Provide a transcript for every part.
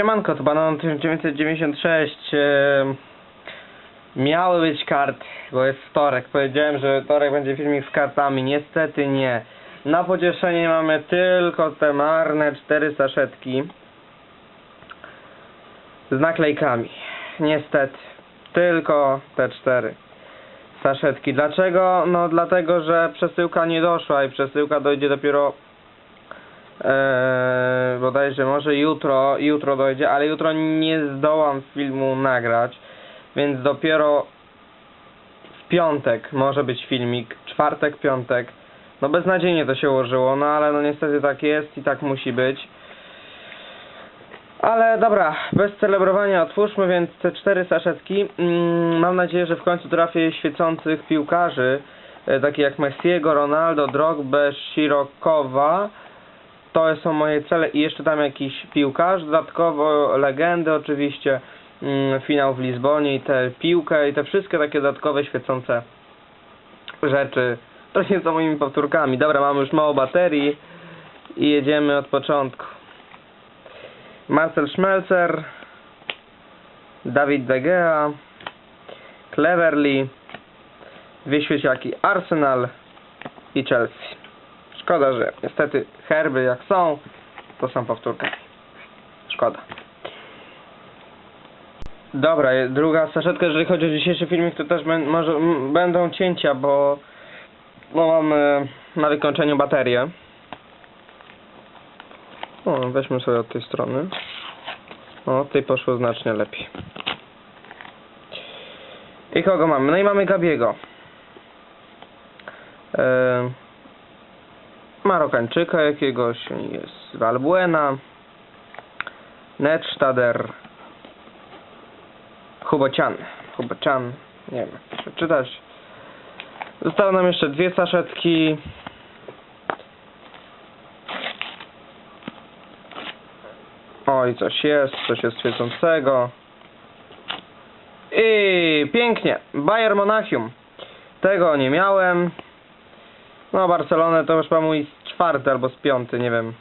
Siemanko, to Banan 1996. em, Miały być karty, bo jest wtorek. Powiedziałem, że wtorek będzie filmik z kartami. Niestety nie. Na pocieszenie mamy tylko te marne cztery saszetki z naklejkami. Niestety. Tylko te cztery saszetki. Dlaczego? No dlatego, że przesyłka nie doszła i przesyłka dojdzie dopiero Eee, bodajże może jutro, jutro dojdzie, ale jutro nie zdołam filmu nagrać, więc dopiero w piątek może być filmik, czwartek, piątek. No beznadziejnie to się ułożyło, no ale no niestety tak jest i tak musi być. Ale dobra, bez celebrowania otwórzmy więc te cztery saszetki. Mm, mam nadzieję, że w końcu trafię świecących piłkarzy, e, takich jak Messiego, Ronaldo, Drogba, Shirokowa. To są moje cele i jeszcze tam jakiś piłkarz, dodatkowo legendy oczywiście, mm, finał w Lizbonie i tę piłkę i te wszystkie takie dodatkowe świecące rzeczy. To nie są moimi powtórkami. Dobra, mamy już mało baterii i jedziemy od początku. Marcel Schmelzer, Dawid De Gea, Cleverly, dwie Arsenal i Chelsea. Szkoda, że niestety herby jak są, to są powtórkami. Szkoda. Dobra, druga saszetka, jeżeli chodzi o dzisiejszy filmik, to też może będą cięcia, bo no mam e, na wykończeniu baterię. O, weźmy sobie od tej strony. O, tej poszło znacznie lepiej. I kogo mamy? No i mamy Gabiego. E, Marokańczyka jakiegoś, jest Valbuena, Netstader, Hubocian, Hubocian, nie wiem, jak to czytać. Zostały nam jeszcze dwie saszetki. Oj, coś jest, coś jest świecącego. I pięknie, Bayer Monachium. Tego nie miałem. No, Barcelonę to już chyba mój czwarty albo z piąty, nie wiem.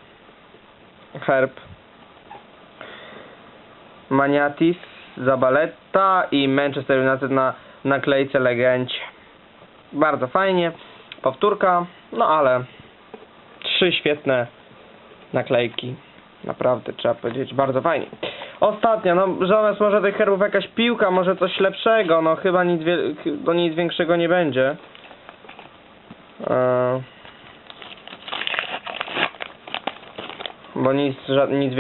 Herb. Maniatis, Zabaleta i Manchester United na naklejce legendzie. Bardzo fajnie. Powtórka, no ale trzy świetne naklejki. Naprawdę, trzeba powiedzieć, bardzo fajnie. Ostatnia, no zamiast może tych herbów jakaś piłka, może coś lepszego, no chyba nic, do nic większego nie będzie. Eee, bo nic, nic,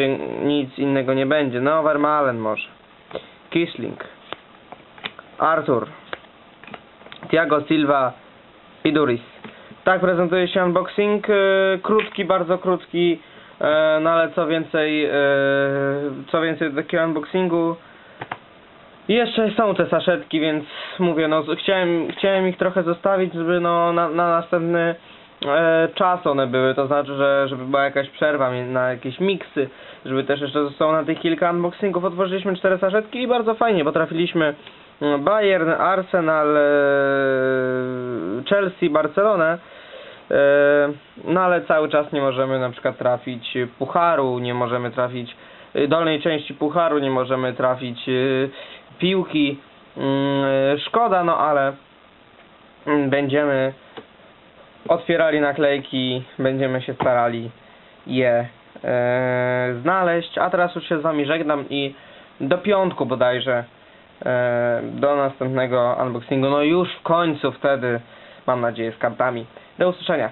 nic innego nie będzie. No, Vermalen może. Kisling. Arthur. Thiago Silva. Piduris. Tak prezentuje się unboxing. e, Krótki, bardzo krótki. e, No ale co więcej, e, co więcej do takiego unboxingu. Jeszcze są te saszetki, więc mówię, no chciałem, chciałem ich trochę zostawić, żeby no na, na następny e, czas one były, to znaczy, że żeby była jakaś przerwa na jakieś miksy, żeby też jeszcze zostało na tych kilka unboxingów, otworzyliśmy cztery saszetki i bardzo fajnie, bo trafiliśmy mm, Bayern, Arsenal, e, Chelsea, Barcelonę, e, no ale cały czas nie możemy na przykład trafić pucharu, nie możemy trafić y, dolnej części pucharu, nie możemy trafić y, piłki. Mm, Szkoda, no ale mm, będziemy otwierali naklejki, będziemy się starali je e, znaleźć. A teraz już się z wami żegnam i do piątku bodajże e, do następnego unboxingu. No już w końcu wtedy mam nadzieję z kartami. Do usłyszenia.